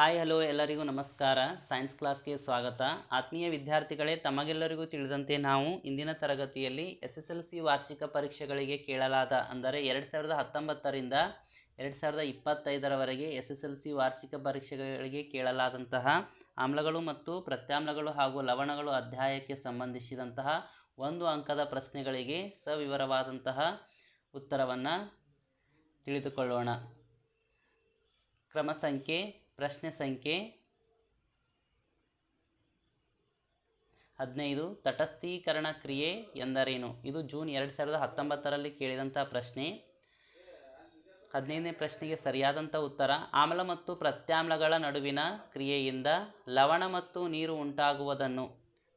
Hi, hello, ಎಲ್ಲರಿಗೂ ನಮಸ್ಕಾರ. Science ಕ್ಲಾಸ್ಗೆ ಸ್ವಾಗತ. ಆತ್ಮೀಯ ವಿದ್ಯಾರ್ಥಿಗಳೇ, ತಮಗೆಲ್ಲರಿಗೂ ತಿಳಿದಂತೆ ನಾವು ಇಂದಿನ ತರಗತಿಯಲ್ಲಿ ಎಸ್ ಎಸ್ ಎಲ್ ಸಿ ವಾರ್ಷಿಕ ಪರೀಕ್ಷೆಗಳಿಗೆ ಕೇಳಲಾದ, ಅಂದರೆ ಎರಡು ಸಾವಿರದ ಹತ್ತೊಂಬತ್ತರಿಂದ ಎರಡು ಸಾವಿರದ ಇಪ್ಪತ್ತೈದರವರೆಗೆ ಎಸ್ ಎಸ್ ಎಲ್ ಸಿ ವಾರ್ಷಿಕ ಪರೀಕ್ಷೆಗಳಿಗೆ ಕೇಳಲಾದಂತಹ ಆಮ್ಲಗಳು ಮತ್ತು ಪ್ರತ್ಯಾಮ್ಲಗಳು ಹಾಗೂ ಲವಣಗಳು ಅಧ್ಯಾಯಕ್ಕೆ ಸಂಬಂಧಿಸಿದಂತಹ ಒಂದು ಅಂಕದ ಪ್ರಶ್ನೆಗಳಿಗೆ ಸವಿವರವಾದಂತಹ ಉತ್ತರವನ್ನು ತಿಳಿದುಕೊಳ್ಳೋಣ. ಕ್ರಮ ಸಂಖ್ಯೆ ಪ್ರಶ್ನೆ ಸಂಖ್ಯೆ ಹದಿನೈದು. ತಟಸ್ಥೀಕರಣ ಕ್ರಿಯೆ ಎಂದರೇನು? ಇದು ಜೂನ್ ಎರಡು ಸಾವಿರದ ಹತ್ತೊಂಬತ್ತರಲ್ಲಿ ಕೇಳಿದಂಥ ಪ್ರಶ್ನೆ. ಹದಿನೈದನೇ ಪ್ರಶ್ನೆಗೆ ಸರಿಯಾದಂಥ ಉತ್ತರ, ಆಮ್ಲ ಮತ್ತು ಪ್ರತ್ಯಾಮ್ಲಗಳ ನಡುವಿನ ಕ್ರಿಯೆಯಿಂದ ಲವಣ ಮತ್ತು ನೀರು ಉಂಟಾಗುವುದನ್ನು.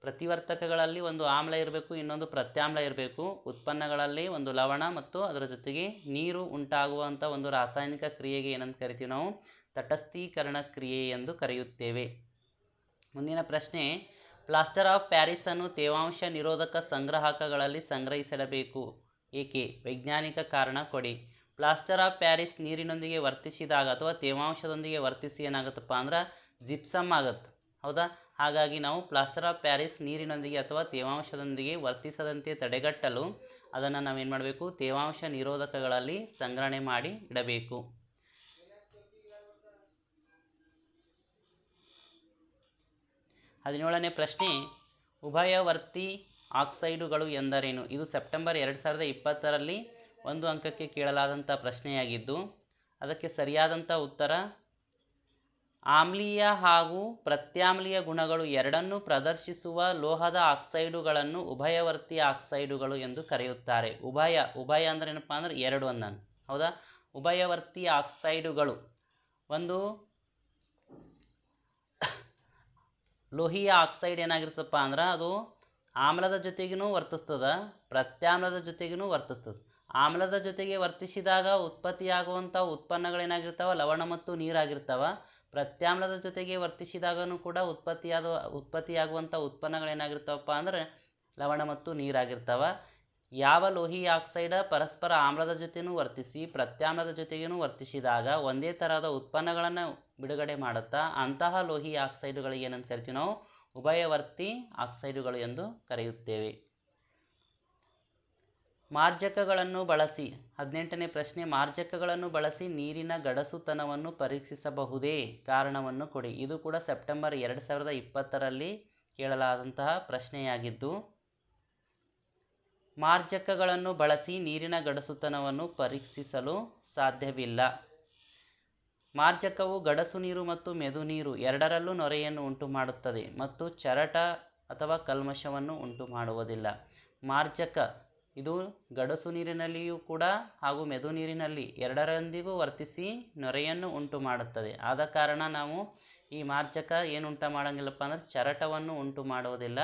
ಪ್ರತಿವರ್ತಕಗಳಲ್ಲಿ ಒಂದು ಆಮ್ಲ ಇರಬೇಕು, ಇನ್ನೊಂದು ಪ್ರತ್ಯಾಮ್ಲ ಇರಬೇಕು. ಉತ್ಪನ್ನಗಳಲ್ಲಿ ಒಂದು ಲವಣ ಮತ್ತು ಅದರ ಜೊತೆಗೆ ನೀರು ಉಂಟಾಗುವಂಥ ಒಂದು ರಾಸಾಯನಿಕ ಕ್ರಿಯೆಗೆ ಏನಂತ ಕರಿತೀವಿ ನಾವು? ತಟಸ್ಥೀಕರಣ ಕ್ರಿಯೆ ಎಂದು ಕರೆಯುತ್ತೇವೆ. ಮುಂದಿನ ಪ್ರಶ್ನೆ, ಪ್ಲಾಸ್ಟರ್ ಆಫ್ ಪ್ಯಾರಿಸನ್ನು ತೇವಾಂಶ ನಿರೋಧಕ ಸಂಗ್ರಹಕಗಳಲ್ಲಿ ಸಂಗ್ರಹಿಸಿಡಬೇಕು. ಏಕೆ? ವೈಜ್ಞಾನಿಕ ಕಾರಣ ಕೊಡಿ. ಪ್ಲಾಸ್ಟರ್ ಆಫ್ ಪ್ಯಾರಿಸ್ ನೀರಿನೊಂದಿಗೆ ವರ್ತಿಸಿದಾಗ ಅಥವಾ ತೇವಾಂಶದೊಂದಿಗೆ ವರ್ತಿಸಿ ಏನಾಗುತ್ತಪ್ಪ ಅಂದ್ರೆ ಜಿಪ್ಸಮ್ ಆಗುತ್ತೆ ಹೌದಾ? ಹಾಗಾಗಿ ನಾವು ಪ್ಲಾಸ್ಟರ್ ಆಫ್ ಪ್ಯಾರಿಸ್ ನೀರಿನೊಂದಿಗೆ ಅಥವಾ ತೇವಾಂಶದೊಂದಿಗೆ ವರ್ತಿಸದಂತೆ ತಡೆಗಟ್ಟಲು ಅದನ್ನು ನಾವೇನು ಮಾಡಬೇಕು? ತೇವಾಂಶ ನಿರೋಧಕಗಳಲ್ಲಿ ಸಂಗ್ರಹಣೆ ಮಾಡಿ ಇಡಬೇಕು. ಹದಿನೇಳನೇ ಪ್ರಶ್ನೆ, ಉಭಯವರ್ತಿ ಆಕ್ಸೈಡುಗಳು ಎಂದರೇನು? ಇದು ಸೆಪ್ಟೆಂಬರ್ ಎರಡು ಸಾವಿರದ ಇಪ್ಪತ್ತರಲ್ಲಿ ಒಂದು ಅಂಕಕ್ಕೆ ಕೇಳಲಾದಂಥ ಪ್ರಶ್ನೆಯಾಗಿದ್ದು, ಅದಕ್ಕೆ ಸರಿಯಾದಂಥ ಉತ್ತರ, ಆಮ್ಲೀಯ ಹಾಗೂ ಪ್ರತ್ಯಾಮ್ಲೀಯ ಗುಣಗಳು ಎರಡನ್ನೂ ಪ್ರದರ್ಶಿಸುವ ಲೋಹದ ಆಕ್ಸೈಡುಗಳನ್ನು ಉಭಯವರ್ತಿ ಆಕ್ಸೈಡುಗಳು ಎಂದು ಕರೆಯುತ್ತಾರೆ. ಉಭಯ ಉಭಯ ಅಂದ್ರೆ ಏನಪ್ಪ ಅಂದ್ರೆ ಎರಡು ಅಂದಂಗೆ ಹೌದಾ? ಉಭಯವರ್ತಿ ಆಕ್ಸೈಡುಗಳು. ಒಂದು ಲೋಹೀಯ ಆಕ್ಸೈಡ್ ಏನಾಗಿರ್ತಪ್ಪ ಅಂದ್ರೆ ಅದು ಆಮ್ಲದ ಜೊತೆಗೂ ವರ್ತಿಸ್ತದ, ಪ್ರತ್ಯಾಮ್ಲದ ಜೊತೆಗೂ ವರ್ತಿಸ್ತದೆ. ಆಮ್ಲದ ಜೊತೆಗೆ ವರ್ತಿಸಿದಾಗ ಉತ್ಪತ್ತಿಯಾಗುವಂಥ ಉತ್ಪನ್ನಗಳೇನಾಗಿರ್ತಾವ? ಲವಣ ಮತ್ತು ನೀರಾಗಿರ್ತಾವ. ಪ್ರತ್ಯಾಮ್ಲದ ಜೊತೆಗೆ ವರ್ತಿಸಿದಾಗನೂ ಕೂಡ ಉತ್ಪತ್ತಿಯಾದ, ಉತ್ಪತ್ತಿಯಾಗುವಂಥ ಉತ್ಪನ್ನಗಳೇನಾಗಿರ್ತಾವಪ್ಪ ಅಂದರೆ ಲವಣ ಮತ್ತು ನೀರಾಗಿರ್ತಾವ. ಯಾವ ಲೋಹಿ ಆಕ್ಸೈಡ ಪರಸ್ಪರ ಆಮ್ಲದ ಜೊತೆಯೂ ವರ್ತಿಸಿ ಪ್ರತ್ಯಾಮ್ಲದ ಜೊತೆಗೇನೂ ವರ್ತಿಸಿದಾಗ ಒಂದೇ ತರಹದ ಉತ್ಪನ್ನಗಳನ್ನು ಬಿಡುಗಡೆ ಮಾಡುತ್ತಾ ಅಂತಹ ಲೋಹಿ ಆಕ್ಸೈಡುಗಳಿಗೆ ಏನಂತ ಕರಿತೀವಿ ನಾವು? ಉಭಯವರ್ತಿ ಆಕ್ಸೈಡುಗಳು ಎಂದು ಕರೆಯುತ್ತೇವೆ. ಮಾರ್ಜಕಗಳನ್ನು ಬಳಸಿ, ಹದಿನೆಂಟನೇ ಪ್ರಶ್ನೆ, ಮಾರ್ಜಕಗಳನ್ನು ಬಳಸಿ ನೀರಿನ ಗಡಸುತನವನ್ನು ಪರೀಕ್ಷಿಸಬಹುದೇ? ಕಾರಣವನ್ನು ಕೊಡಿ. ಇದು ಕೂಡ ಸೆಪ್ಟೆಂಬರ್ ಎರಡು ಸಾವಿರದ ಇಪ್ಪತ್ತರಲ್ಲಿ ಕೇಳಲಾದಂತಹ ಪ್ರಶ್ನೆಯಾಗಿದ್ದು ಮಾರ್ಜಕಗಳನ್ನು ಬಳಸಿ ನೀರಿನ ಗಡಸುತನವನ್ನು ಪರೀಕ್ಷಿಸಲು ಸಾಧ್ಯವಿಲ್ಲ. ಮಾರ್ಜಕವು ಗಡಸು ನೀರು ಮತ್ತು ಮೆದು ನೀರು ಎರಡರಲ್ಲೂ ನೊರೆಯನ್ನು ಉಂಟು ಮಾಡುತ್ತದೆ ಮತ್ತು ಚರಟ ಅಥವಾ ಕಲ್ಮಶವನ್ನು ಉಂಟು ಮಾಡುವುದಿಲ್ಲ ಮಾರ್ಜಕ ಇದು ಗಡಸು ನೀರಿನಲ್ಲಿಯೂ ಕೂಡ ಹಾಗೂ ಮೆದು ನೀರಿನಲ್ಲಿ ಎರಡರೊಂದಿಗೂ ವರ್ತಿಸಿ ನೊರೆಯನ್ನು ಉಂಟು ಮಾಡುತ್ತದೆ ಆದ ಕಾರಣ ನಾವು ಈ ಮಾರ್ಜಕ ಏನು ಉಂಟು ಮಾಡೋಂಗಿಲ್ಲಪ್ಪ ಅಂದರೆ ಚರಟವನ್ನು ಉಂಟು ಮಾಡುವುದಿಲ್ಲ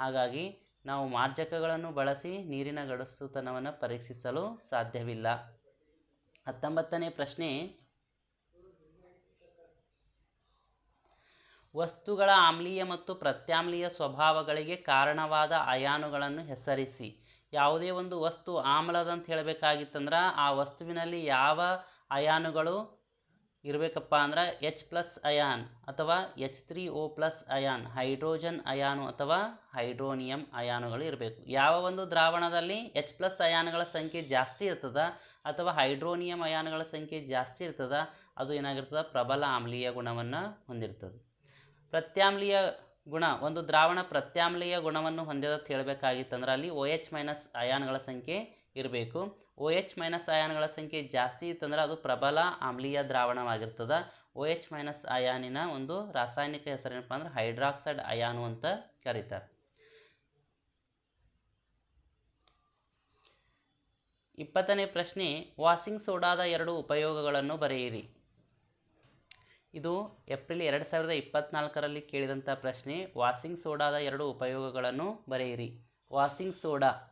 ಹಾಗಾಗಿ ನಾವು ಮಾರ್ಜಕಗಳನ್ನು ಬಳಸಿ ನೀರಿನ ಗಡಸುತನವನ್ನು ಪರೀಕ್ಷಿಸಲು ಸಾಧ್ಯವಿಲ್ಲ. ಹತ್ತೊಂಬತ್ತನೇ ಪ್ರಶ್ನೆ. ವಸ್ತುಗಳ ಆಮ್ಲೀಯ ಮತ್ತು ಪ್ರತ್ಯಾಮ್ಲೀಯ ಸ್ವಭಾವಗಳಿಗೆ ಕಾರಣವಾದ ಅಯಾನುಗಳನ್ನು ಹೆಸರಿಸಿ. ಯಾವುದೇ ಒಂದು ವಸ್ತು ಆಮ್ಲದಂತ ಹೇಳಬೇಕಾಗಿತ್ತಂದ್ರೆ ಆ ವಸ್ತುವಿನಲ್ಲಿ ಯಾವ ಅಯಾನುಗಳು ಇರಬೇಕಪ್ಪ ಅಂದ್ರೆ ಎಚ್ ಪ್ಲಸ್ ಅಯಾನ್ ಅಥವಾ H three O plus ion hydrogen ion ಅಥವಾ ಹೈಡ್ರೋನಿಯಂ ಅಯಾನುಗಳು ಇರಬೇಕು. ಯಾವ ಒಂದು ದ್ರಾವಣದಲ್ಲಿ ಎಚ್ ಪ್ಲಸ್ ಅಯಾನುಗಳ ಸಂಖ್ಯೆ ಜಾಸ್ತಿ ಇರ್ತದ ಅಥವಾ ಹೈಡ್ರೋನಿಯಂ ಅಯಾನುಗಳ ಸಂಖ್ಯೆ ಜಾಸ್ತಿ ಇರ್ತದ, ಅದು ಏನಾಗಿರ್ತದೆ? ಪ್ರಬಲ ಆಮ್ಲೀಯ ಗುಣವನ್ನು ಹೊಂದಿರ್ತದೆ. ಪ್ರತ್ಯಾಮ್ಲೀಯ ಗುಣ, ಒಂದು ದ್ರಾವಣ ಪ್ರತ್ಯಾಮ್ಲೀಯ ಗುಣವನ್ನು ಹೊಂದಿರೋದು ಹೇಳಬೇಕಾಗಿತ್ತಂದ್ರೆ ಅಲ್ಲಿ ಓ ಎಚ್ ಮೈನಸ್ ಅಯಾನ್ಗಳ ಸಂಖ್ಯೆ ಇರಬೇಕು. ಒ ಎಚ್ ಮೈನಸ್ ಅಯಾನ್ಗಳ ಸಂಖ್ಯೆ ಜಾಸ್ತಿ ಇತ್ತಂದ್ರೆ ಅದು ಪ್ರಬಲ ಆಮ್ಲೀಯ ದ್ರಾವಣವಾಗಿರ್ತದೆ. ಒ ಎಚ್ ಮೈನಸ್ ಅಯಾನಿನ ಒಂದು ರಾಸಾಯನಿಕ ಹೆಸರೇನಪ್ಪ ಅಂದ್ರೆ ಹೈಡ್ರಾಕ್ಸೈಡ್ ಅಯಾನು ಅಂತ ಕರೀತಾರೆ. ಇಪ್ಪತ್ತನೇ ಪ್ರಶ್ನೆ, ವಾಷಿಂಗ್ ಸೋಡಾದ ಎರಡು ಉಪಯೋಗಗಳನ್ನು ಬರೆಯಿರಿ. ಇದು ಏಪ್ರಿಲ್ ಎರಡು ಸಾವಿರದ ಇಪ್ಪತ್ತ್ನಾಲ್ಕರಲ್ಲಿ ಕೇಳಿದಂಥ ಪ್ರಶ್ನೆ, ವಾಷಿಂಗ್ ಸೋಡಾದ ಎರಡು ಉಪಯೋಗಗಳನ್ನು ಬರೆಯಿರಿ. ವಾಷಿಂಗ್ ಸೋಡಾ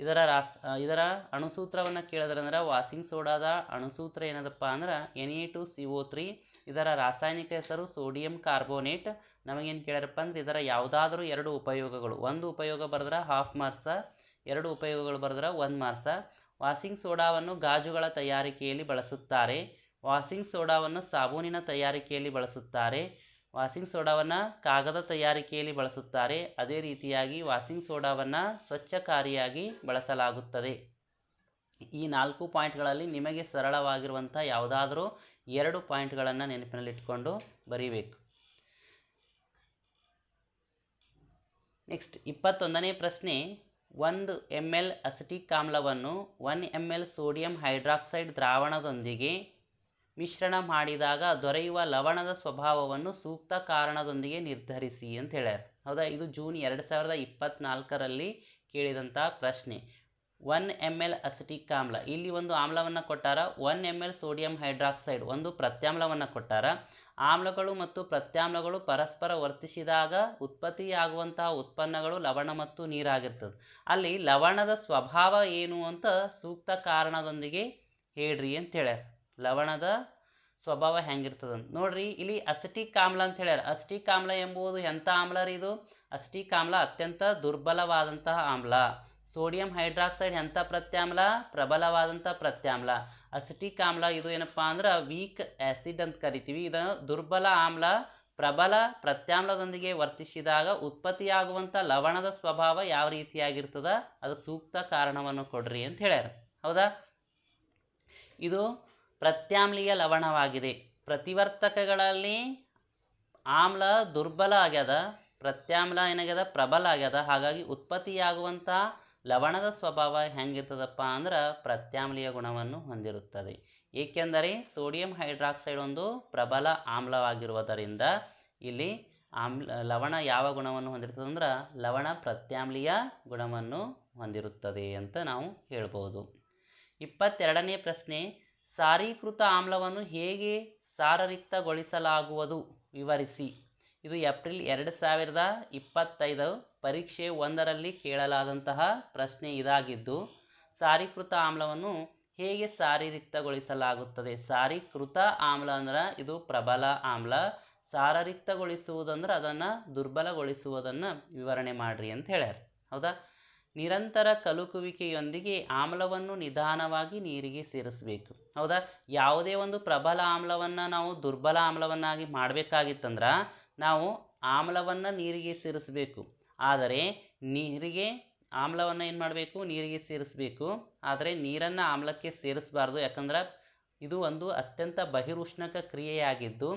ಇದರ ರಾಸ್ ಇದರ ಅಣುಸೂತ್ರವನ್ನು ಕೇಳಿದ್ರಂದ್ರೆ ವಾಸಿಂಗ್ ಸೋಡಾದ ಅಣುಸೂತ್ರ ಏನದಪ್ಪ ಅಂದ್ರೆ N A two C O three ಇದರ ರಾಸಾಯನಿಕ ಹೆಸರು ಸೋಡಿಯಂ ಕಾರ್ಬೋನೇಟ್. ನಮಗೇನು ಕೇಳ್ಯಾರಪ್ಪ ಅಂದ್ರೆ ಇದರ ಯಾವುದಾದ್ರೂ ಎರಡು ಉಪಯೋಗಗಳು. ಒಂದು ಉಪಯೋಗ ಬರೆದ್ರೆ ಹಾಫ್ ಮಾರ್ಕ್ಸ ಎರಡು ಉಪಯೋಗಗಳು ಬರೆದ್ರೆ ಒಂದು ಮಾರ್ಕ್ಸ ವಾಸಿಂಗ್ ಸೋಡಾವನ್ನು ಗಾಜುಗಳ ತಯಾರಿಕೆಯಲ್ಲಿ ಬಳಸುತ್ತಾರೆ. ವಾಸಿಂಗ್ ಸೋಡಾವನ್ನು ಸಾಬೂನಿನ ತಯಾರಿಕೆಯಲ್ಲಿ ಬಳಸುತ್ತಾರೆ. ವಾಷಿಂಗ್ ಸೋಡಾವನ್ನು ಕಾಗದ ತಯಾರಿಕೆಯಲ್ಲಿ ಬಳಸುತ್ತಾರೆ. ಅದೇ ರೀತಿಯಾಗಿ ವಾಸಿಂಗ್ ಸೋಡಾವನ್ನು ಸ್ವಚ್ಛಕಾರಿಯಾಗಿ ಬಳಸಲಾಗುತ್ತದೆ. ಈ ನಾಲ್ಕು ಪಾಯಿಂಟ್ಗಳಲ್ಲಿ ನಿಮಗೆ ಸರಳವಾಗಿರುವಂಥ ಯಾವುದಾದರೂ ಎರಡು ಪಾಯಿಂಟ್ಗಳನ್ನು ನೆನಪಿನಲ್ಲಿಟ್ಟುಕೊಂಡು ಬರೀಬೇಕು. ನೆಕ್ಸ್ಟ್, ಇಪ್ಪತ್ತೊಂದನೇ ಪ್ರಶ್ನೆ. ಒಂದು ಎಂ ಎಲ್ ಅಸಿಟಿಕ್ ಆಮ್ಲವನ್ನು one M L sodium hydroxide ದ್ರಾವಣದೊಂದಿಗೆ ಮಿಶ್ರಣ ಮಾಡಿದಾಗ ದೊರೆಯುವ ಲವಣದ ಸ್ವಭಾವವನ್ನು ಸೂಕ್ತ ಕಾರಣದೊಂದಿಗೆ ನಿರ್ಧರಿಸಿ ಅಂತ ಹೇಳ್ಯಾರ. ಹೌದಾ? ಇದು ಜೂನ್ ಎರಡು ಸಾವಿರದ ಇಪ್ಪತ್ತ್ನಾಲ್ಕರಲ್ಲಿ ಕೇಳಿದಂಥ ಪ್ರಶ್ನೆ. ಒನ್ ಎಂ ಎಲ್ ಅಸಿಟಿಕ್ ಆಮ್ಲ. ಇಲ್ಲಿ ಒಂದು ಆಮ್ಲವನ್ನು ಕೊಟ್ಟಾರ. One M L sodium hydroxide. ಒಂದು ಪ್ರತ್ಯಾಮ್ಲವನ್ನು ಕೊಟ್ಟಾರ. ಆಮ್ಲಗಳು ಮತ್ತು ಪ್ರತ್ಯಾಮ್ಲಗಳು ಪರಸ್ಪರ ವರ್ತಿಸಿದಾಗ ಉತ್ಪತ್ತಿಯಾಗುವಂತಹ ಉತ್ಪನ್ನಗಳು ಲವಣ ಮತ್ತು ನೀರಾಗಿರ್ತದೆ. ಅಲ್ಲಿ ಲವಣದ ಸ್ವಭಾವ ಏನು ಅಂತ ಸೂಕ್ತ ಕಾರಣದೊಂದಿಗೆ ಹೇಳ್ರಿ ಅಂತ ಹೇಳ್ಯಾರ. ಲವಣದ ಸ್ವಭಾವ ಹೆಂಗಿರ್ತದಂತ. ನೋಡ್ರಿ, ಇಲ್ಲಿ ಅಸಿಟಿಕ್ ಆಮ್ಲ ಅಂತ ಹೇಳ್ಯಾರ. ಅಸಿಟಿಕ್ ಆಮ್ಲ ಎಂಬುದು ಎಂಥ ಆಮ್ಲ ರೀ ಇದು? ಅಸಿಟಿಕ್ ಆಮ್ಲ ಅತ್ಯಂತ ದುರ್ಬಲವಾದಂತಹ ಆಮ್ಲ. ಸೋಡಿಯಂ ಹೈಡ್ರಾಕ್ಸೈಡ್ ಎಂಥ ಪ್ರತ್ಯಾಮ್ಲ? ಪ್ರಬಲವಾದಂಥ ಪ್ರತ್ಯಾಮ್ಲ. ಅಸಿಟಿಕ್ ಆಮ್ಲ ಇದು ಏನಪ್ಪ ಅಂದ್ರೆ ವೀಕ್ ಆ್ಯಸಿಡ್ ಅಂತ ಕರಿತೀವಿ. ಇದನ್ನು ದುರ್ಬಲ ಆಮ್ಲ, ಪ್ರಬಲ ಪ್ರತ್ಯಾಮ್ಲದೊಂದಿಗೆ ವರ್ತಿಸಿದಾಗ ಉತ್ಪತ್ತಿಯಾಗುವಂಥ ಲವಣದ ಸ್ವಭಾವ ಯಾವ ರೀತಿಯಾಗಿರ್ತದ? ಅದಕ್ಕೆ ಸೂಕ್ತ ಕಾರಣವನ್ನು ಕೊಡ್ರಿ ಅಂತ ಹೇಳ್ಯಾರ. ಹೌದಾ? ಇದು ಪ್ರತ್ಯಾಮ್ಲೀಯ ಲವಣವಾಗಿದೆ. ಪ್ರತಿವರ್ತಕಗಳಲ್ಲಿ ಆಮ್ಲ ದುರ್ಬಲ ಆಗ್ಯದ, ಪ್ರತ್ಯಾಮ್ಲ ಏನಾಗ್ಯದ, ಪ್ರಬಲ ಆಗ್ಯದ, ಹಾಗಾಗಿ ಉತ್ಪತ್ತಿಯಾಗುವಂಥ ಲವಣದ ಸ್ವಭಾವ ಹೆಂಗಿರ್ತದಪ್ಪ ಅಂದ್ರೆ ಪ್ರತ್ಯಾಮ್ಲೀಯ ಗುಣವನ್ನು ಹೊಂದಿರುತ್ತದೆ. ಏಕೆಂದರೆ ಸೋಡಿಯಂ ಹೈಡ್ರಾಕ್ಸೈಡ್ ಒಂದು ಪ್ರಬಲ ಆಮ್ಲವಾಗಿರುವುದರಿಂದ ಇಲ್ಲಿ ಆಮ್ಲ, ಲವಣ ಯಾವ ಗುಣವನ್ನು ಹೊಂದಿರ್ತದೆ ಅಂದ್ರೆ ಲವಣ ಪ್ರತ್ಯಾಮ್ಲೀಯ ಗುಣವನ್ನು ಹೊಂದಿರುತ್ತದೆ ಅಂತ ನಾವು ಹೇಳ್ಬೋದು. ಇಪ್ಪತ್ತೆರಡನೇ ಪ್ರಶ್ನೆ ಸಾರೀಕೃತ ಆಮ್ಲವನ್ನು ಹೇಗೆ ಸಾರರಿಕ್ತಗೊಳಿಸಲಾಗುವುದು? ವಿವರಿಸಿ. ಇದು ಏಪ್ರಿಲ್ ಎರಡು ಸಾವಿರದ ಇಪ್ಪತ್ತೈದು ಪರೀಕ್ಷೆ ಒಂದರಲ್ಲಿ ಕೇಳಲಾದಂತಹ ಪ್ರಶ್ನೆ ಇದಾಗಿದ್ದು, ಸಾರೀಕೃತ ಆಮ್ಲವನ್ನು ಹೇಗೆ ಸಾರೀರಿಕ್ತಗೊಳಿಸಲಾಗುತ್ತದೆ? ಸಾರೀಕೃತ ಆಮ್ಲ ಅಂದ್ರೆ ಇದು ಪ್ರಬಲ ಆಮ್ಲ. ಸಾರರಿಕ್ತಗೊಳಿಸುವುದಂದ್ರೆ ಅದನ್ನು ದುರ್ಬಲಗೊಳಿಸುವುದನ್ನು ವಿವರಣೆ ಮಾಡಿರಿ ಅಂತ ಹೇಳ್ಯಾರ. ಹೌದಾ? ನಿರಂತರ ಕಲುಕುವಿಕೆಯೊಂದಿಗೆ ಆಮ್ಲವನ್ನು ನಿಧಾನವಾಗಿ ನೀರಿಗೆ ಸೇರಿಸಬೇಕು. ಹೌದಾ? ಯಾವುದೇ ಒಂದು ಪ್ರಬಲ ಆಮ್ಲವನ್ನು ನಾವು ದುರ್ಬಲ ಆಮ್ಲವನ್ನಾಗಿ ಮಾಡಬೇಕಾಗಿತ್ತಂದ್ರೆ ನಾವು ಆಮ್ಲವನ್ನು ನೀರಿಗೆ ಸೇರಿಸಬೇಕು. ಆದರೆ ನೀರಿಗೆ ಆಮ್ಲವನ್ನು ಏನು ಮಾಡಬೇಕು? ನೀರಿಗೆ ಸೇರಿಸಬೇಕು. ಆದರೆ ನೀರನ್ನು ಆಮ್ಲಕ್ಕೆ ಸೇರಿಸಬಾರ್ದು. ಯಾಕಂದ್ರೆ ಇದು ಒಂದು ಅತ್ಯಂತ ಬಹಿರುಷ್ಣಕ ಕ್ರಿಯೆಯಾಗಿದ್ದು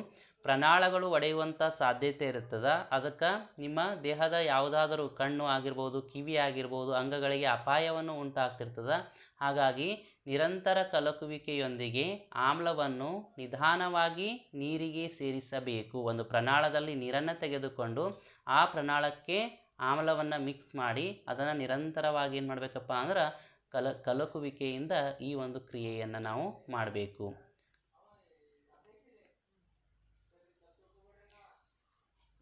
ಪ್ರಣಾಳಗಳು ಒಡೆಯುವಂಥ ಸಾಧ್ಯತೆ ಇರುತ್ತದೆ? ಅದಕ್ಕೆ ನಿಮ್ಮ ದೇಹದ ಯಾವುದಾದರೂ ಕಣ್ಣು ಆಗಿರ್ಬೋದು, ಕಿವಿ ಆಗಿರ್ಬೋದು, ಅಂಗಗಳಿಗೆ ಅಪಾಯವನ್ನು ಉಂಟಾಗ್ತಿರ್ತದೆ? ಹಾಗಾಗಿ ನಿರಂತರ ಕಲಕುವಿಕೆಯೊಂದಿಗೆ ಆಮ್ಲವನ್ನು ನಿಧಾನವಾಗಿ ನೀರಿಗೆ ಸೇರಿಸಬೇಕು. ಒಂದು ಪ್ರಣಾಳದಲ್ಲಿ ನೀರನ್ನು ತೆಗೆದುಕೊಂಡು ಆ ಪ್ರಣಾಳಕ್ಕೆ ಆಮ್ಲವನ್ನು ಮಿಕ್ಸ್ ಮಾಡಿ ಅದನ್ನು ನಿರಂತರವಾಗಿ ಏನು ಮಾಡಬೇಕಪ್ಪ ಅಂದ್ರೆ ಕಲ, ಕಲಕುವಿಕೆಯಿಂದ ಈ ಒಂದು ಕ್ರಿಯೆಯನ್ನು ನಾವು ಮಾಡಬೇಕು.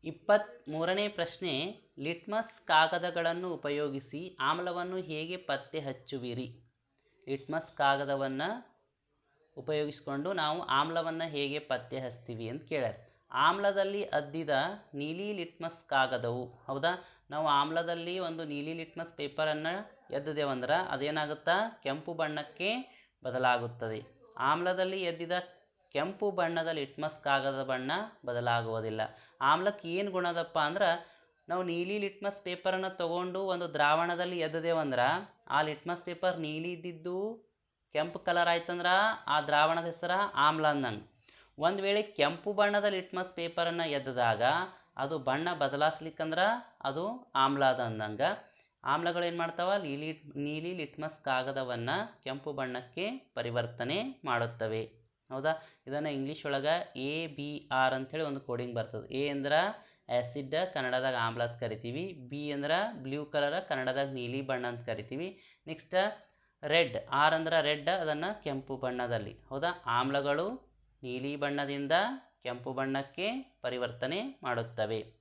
ಇಪ್ಪತ್ತ್ಮೂರನೇ ಪ್ರಶ್ನೆ, ಲಿಟ್ಮಸ್ ಕಾಗದಗಳನ್ನು ಉಪಯೋಗಿಸಿ ಆಮ್ಲವನ್ನು ಹೇಗೆ ಪತ್ತೆ ಹಚ್ಚುವಿರಿ? ಲಿಟ್ಮಸ್ ಕಾಗದವನ್ನು ಉಪಯೋಗಿಸಿಕೊಂಡು ನಾವು ಆಮ್ಲವನ್ನು ಹೇಗೆ ಪತ್ತೆ ಹಚ್ತೀವಿ ಅಂತ ಕೇಳ್ಯಾರ. ಆಮ್ಲದಲ್ಲಿ ಅದ್ದಿದ ನೀಲಿ ಲಿಟ್ಮಸ್ ಕಾಗದವು, ಹೌದಾ? ನಾವು ಆಮ್ಲದಲ್ಲಿ ಒಂದು ನೀಲಿ ಲಿಟ್ಮಸ್ ಪೇಪರನ್ನು ಎದ್ದಿದ್ದೇವಂದ್ರೆ ಅದೇನಾಗುತ್ತಾ? ಕೆಂಪು ಬಣ್ಣಕ್ಕೆ ಬದಲಾಗುತ್ತದೆ. ಆಮ್ಲದಲ್ಲಿ ಎದ್ದಿದ ಕೆಂಪು ಬಣ್ಣದ ಲಿಟ್ಮಸ್ ಕಾಗದ ಬಣ್ಣ ಬದಲಾಗುವುದಿಲ್ಲ. ಆಮ್ಲಕ್ಕೆ ಏನು ಗುಣದಪ್ಪ ಅಂದ್ರೆ, ನಾವು ನೀಲಿ ಲಿಟ್ಮಸ್ ಪೇಪರನ್ನು ತಗೊಂಡು ಒಂದು ದ್ರಾವಣದಲ್ಲಿ ಎದ್ದದೇವಂದ್ರೆ ಆ ಲಿಟ್ಮಸ್ ಪೇಪರ್ ನೀಲಿ ಇದ್ದಿದ್ದು ಕೆಂಪು ಕಲರ್ ಆಯ್ತಂದ್ರೆ, ಆ ದ್ರಾವಣದ ಹೆಸರು ಆಮ್ಲ ಅಂದಂಗೆ ಒಂದು ವೇಳೆ ಕೆಂಪು ಬಣ್ಣದ ಲಿಟ್ಮಸ್ ಪೇಪರನ್ನು ಎದ್ದಾಗ ಅದು ಬಣ್ಣ ಬದಲಾಯಿಸ್ಲಿಕ್ಕಂದ್ರೆ ಅದು ಆಮ್ಲ ಅದ ಅಂದಂಗೆ ಆಮ್ಲಗಳು ಏನು ಮಾಡ್ತಾವ? ನೀಲಿ ನೀಲಿ ಲಿಟ್ಮಸ್ ಕಾಗದವನ್ನು ಕೆಂಪು ಬಣ್ಣಕ್ಕೆ ಪರಿವರ್ತನೆ ಮಾಡುತ್ತವೆ. ಹೌದಾ? ಇದನ್ನು ಇಂಗ್ಲೀಷ್ ಒಳಗೆ ಎ ಬಿ ಆರ್ ಅಂಥೇಳಿ ಒಂದು ಕೋಡಿಂಗ್ ಬರ್ತದೆ. ಎ ಅಂದ್ರೆ ಆ್ಯಸಿಡ್ ಕನ್ನಡದಾಗ ಆಮ್ಲ ಅಂತ ಕರಿತೀವಿ. ಬಿ ಅಂದ್ರೆ ಬ್ಲೂ ಕಲರ್ ಕನ್ನಡದಾಗ ನೀಲಿ ಬಣ್ಣ ಅಂತ ಕರಿತೀವಿ. ನೆಕ್ಸ್ಟ್ ರೆಡ್ ಆರ್ ಅಂದ್ರೆ ರೆಡ್ ಅದನ್ನು ಕೆಂಪು ಬಣ್ಣದಲ್ಲಿ. ಹೌದಾ? ಆಮ್ಲಗಳು ನೀಲಿ ಬಣ್ಣದಿಂದ ಕೆಂಪು ಬಣ್ಣಕ್ಕೆ ಪರಿವರ್ತನೆ ಮಾಡುತ್ತವೆ.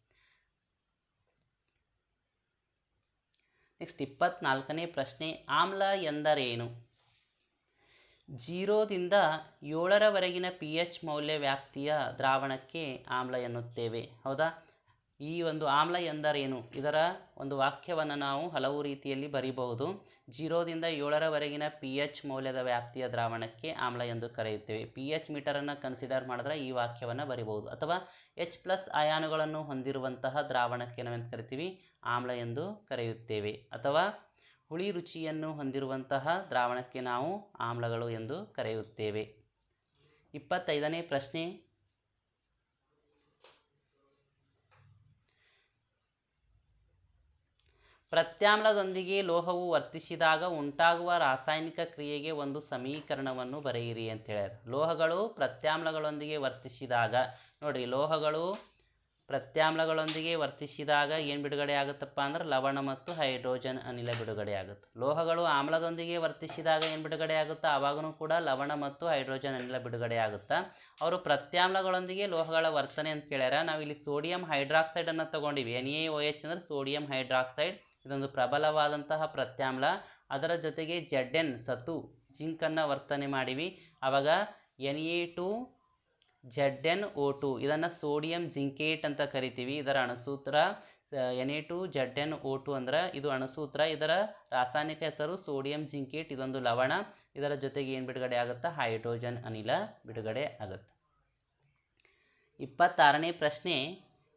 ನೆಕ್ಸ್ಟ್ ಇಪ್ಪತ್ನಾಲ್ಕನೇ ಪ್ರಶ್ನೆ. ಆಮ್ಲ ಎಂದರೇನು? ಜೀರೋದಿಂದ ಏಳರವರೆಗಿನ ಪಿ ಎಚ್ ಮೌಲ್ಯ ವ್ಯಾಪ್ತಿಯ ದ್ರಾವಣಕ್ಕೆ ಆಮ್ಲ ಎನ್ನುತ್ತೇವೆ. ಹೌದಾ? ಈ ಒಂದು ಆಮ್ಲ ಎಂದರೇನು? ಇದರ ಒಂದು ವಾಕ್ಯವನ್ನು ನಾವು ಹಲವು ರೀತಿಯಲ್ಲಿ ಬರೀಬಹುದು. ಜೀರೋದಿಂದ ಏಳರವರೆಗಿನ ಪಿ ಎಚ್ ಮೌಲ್ಯದ ವ್ಯಾಪ್ತಿಯ ದ್ರಾವಣಕ್ಕೆ ಆಮ್ಲ ಎಂದು ಕರೆಯುತ್ತೇವೆ. ಪಿ ಎಚ್ ಮೀಟರನ್ನು ಕನ್ಸಿಡರ್ ಮಾಡಿದ್ರೆ ಈ ವಾಕ್ಯವನ್ನು ಬರಿಬಹುದು. ಅಥವಾ ಎಚ್ ಪ್ಲಸ್ ಅಯಾನುಗಳನ್ನು ಹೊಂದಿರುವಂತಹ ದ್ರಾವಣಕ್ಕೆ ನಾವೇನು ಕರಿತೀವಿ? ಆಮ್ಲ ಎಂದು ಕರೆಯುತ್ತೇವೆ. ಅಥವಾ ಹುಳಿ ರುಚಿಯನ್ನು ಹೊಂದಿರುವಂತಹ ದ್ರಾವಣಕ್ಕೆ ನಾವು ಆಮ್ಲಗಳು ಎಂದು ಕರೆಯುತ್ತೇವೆ. ಇಪ್ಪತ್ತೈದನೇ ಪ್ರಶ್ನೆ. ಪ್ರತ್ಯಾಮ್ಲದೊಂದಿಗೆ ಲೋಹವು ವರ್ತಿಸಿದಾಗ ಉಂಟಾಗುವ ರಾಸಾಯನಿಕ ಕ್ರಿಯೆಗೆ ಒಂದು ಸಮೀಕರಣವನ್ನು ಬರೆಯಿರಿ ಅಂತ ಹೇಳ್ಯಾರ. ಲೋಹಗಳು ಪ್ರತ್ಯಾಮ್ಲಗಳೊಂದಿಗೆ ವರ್ತಿಸಿದಾಗ, ನೋಡಿರಿ ಲೋಹಗಳು ಪ್ರತ್ಯಾಮ್ಲಗಳೊಂದಿಗೆ ವರ್ತಿಸಿದಾಗ ಏನು ಬಿಡುಗಡೆ ಆಗುತ್ತಪ್ಪ ಅಂದ್ರೆ ಲವಣ ಮತ್ತು ಹೈಡ್ರೋಜನ್ ಅನಿಲ ಬಿಡುಗಡೆ ಆಗುತ್ತೆ. ಲೋಹಗಳು ಆಮ್ಲದೊಂದಿಗೆ ವರ್ತಿಸಿದಾಗ ಏನು ಬಿಡುಗಡೆ ಆಗುತ್ತಾ? ಆವಾಗೂ ಕೂಡ ಲವಣ ಮತ್ತು ಹೈಡ್ರೋಜನ್ ಅನಿಲ ಬಿಡುಗಡೆ ಆಗುತ್ತೆ? ಅವರು ಪ್ರತ್ಯಾಮ್ಲಗಳೊಂದಿಗೆ ಲೋಹಗಳ ವರ್ತನೆ ಅಂತ ಕೇಳ್ಯಾರ. ನಾವು ಇಲ್ಲಿ ಸೋಡಿಯಂ ಹೈಡ್ರಾಕ್ಸೈಡನ್ನು ತಗೊಂಡಿವಿ. ಎನ್ ಎ ಒ ಎಚ್ ಅಂದ್ರೆ ಸೋಡಿಯಂ ಹೈಡ್ರಾಕ್ಸೈಡ್. ಇದೊಂದು ಪ್ರಬಲವಾದಂತಹ ಪ್ರತ್ಯಾಮ್ಲ. ಅದರ ಜೊತೆಗೆ ಜಡ್ಡೆನ್ ಸತು ಜಿಂಕನ್ನು ವರ್ತನೆ ಮಾಡಿವಿ. ಆವಾಗ N A two Z N O two, ಇದನ್ನು ಸೋಡಿಯಂ ಜಿಂಕೇಟ್ ಅಂತ ಕರಿತೀವಿ. ಇದರ ಅಣಸೂತ್ರ N A two Z N O two ಅಂದ್ರೆ ಇದು ಅಣಸೂತ್ರ. ಇದರ ರಾಸಾಯನಿಕ ಹೆಸರು ಸೋಡಿಯಂ ಜಿಂಕೇಟ್, ಇದೊಂದು ಲವಣ. ಇದರ ಜೊತೆಗೆ ಏನು ಬಿಡುಗಡೆ ಆಗುತ್ತಾ? ಹೈಡ್ರೋಜನ್ ಅನಿಲ ಬಿಡುಗಡೆ ಆಗುತ್ತೆ. ಇಪ್ಪತ್ತಾರನೇ ಪ್ರಶ್ನೆ,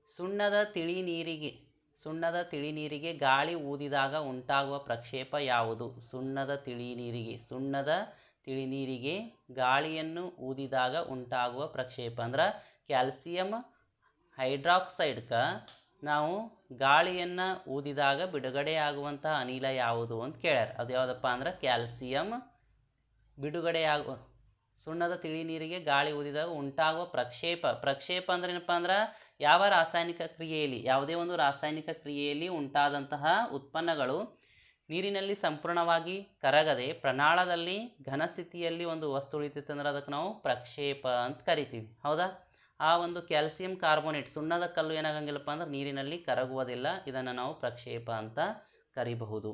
ಸುಣ್ಣದ ತಿಳಿ ನೀರಿಗೆ ಸುಣ್ಣದ ತಿಳಿ ನೀರಿಗೆ ಗಾಳಿ ಊದಿದಾಗ ಉಂಟಾಗುವ ಪ್ರಕ್ಷೇಪ ಯಾವುದು? ಸುಣ್ಣದ ತಿಳಿ ನೀರಿಗೆ ಸುಣ್ಣದ ತಿಳಿ ನೀರಿಗೆ ಗಾಳಿಯನ್ನು ಊದಿದಾಗ ಉಂಟಾಗುವ ಪ್ರಕ್ಷೇಪ ಅಂದ್ರೆ ಕ್ಯಾಲ್ಸಿಯಂ ಹೈಡ್ರಾಕ್ಸೈಡ್ಕ ನಾವು ಗಾಳಿಯನ್ನು ಊದಿದಾಗ ಬಿಡುಗಡೆ ಆಗುವಂತಹ ಅನಿಲ ಯಾವುದು ಅಂತ ಕೇಳ್ಯಾರ. ಅದು ಯಾವುದಪ್ಪ ಅಂದ್ರೆ ಕ್ಯಾಲ್ಸಿಯಂ ಬಿಡುಗಡೆಯಾಗುವ ಸುಣ್ಣದ ತಿಳಿ ನೀರಿಗೆ ಗಾಳಿ ಊದಿದಾಗ ಉಂಟಾಗುವ ಪ್ರಕ್ಷೇಪ. ಪ್ರಕ್ಷೇಪ ಅಂದ್ರೆ ಏನಪ್ಪ ಅಂದ್ರೆ ಯಾವ ರಾಸಾಯನಿಕ ಕ್ರಿಯೆಯಲ್ಲಿ, ಯಾವುದೇ ಒಂದು ರಾಸಾಯನಿಕ ಕ್ರಿಯೆಯಲ್ಲಿ ಉಂಟಾದಂತಹ ಉತ್ಪನ್ನಗಳು ನೀರಿನಲ್ಲಿ ಸಂಪೂರ್ಣವಾಗಿ ಕರಗದೆ ಪ್ರಣಾಳದಲ್ಲಿ ಘನ ಸ್ಥಿತಿಯಲ್ಲಿ ಒಂದು ವಸ್ತು ಉಳಿತೈತೆ ಅಂದ್ರೆ ಅದಕ್ಕೆ ನಾವು ಪ್ರಕ್ಷೇಪ ಅಂತ ಕರಿತೀವಿ. ಹೌದಾ? ಆ ಒಂದು ಕ್ಯಾಲ್ಸಿಯಂ ಕಾರ್ಬೋನೇಟ್ ಸುಣ್ಣದ ಕಲ್ಲು ಏನಾಗಂಗಿಲ್ಲಪ್ಪ ಅಂದ್ರೆ ನೀರಿನಲ್ಲಿ ಕರಗುವುದಿಲ್ಲ. ಇದನ್ನು ನಾವು ಪ್ರಕ್ಷೇಪ ಅಂತ ಕರಿಬಹುದು.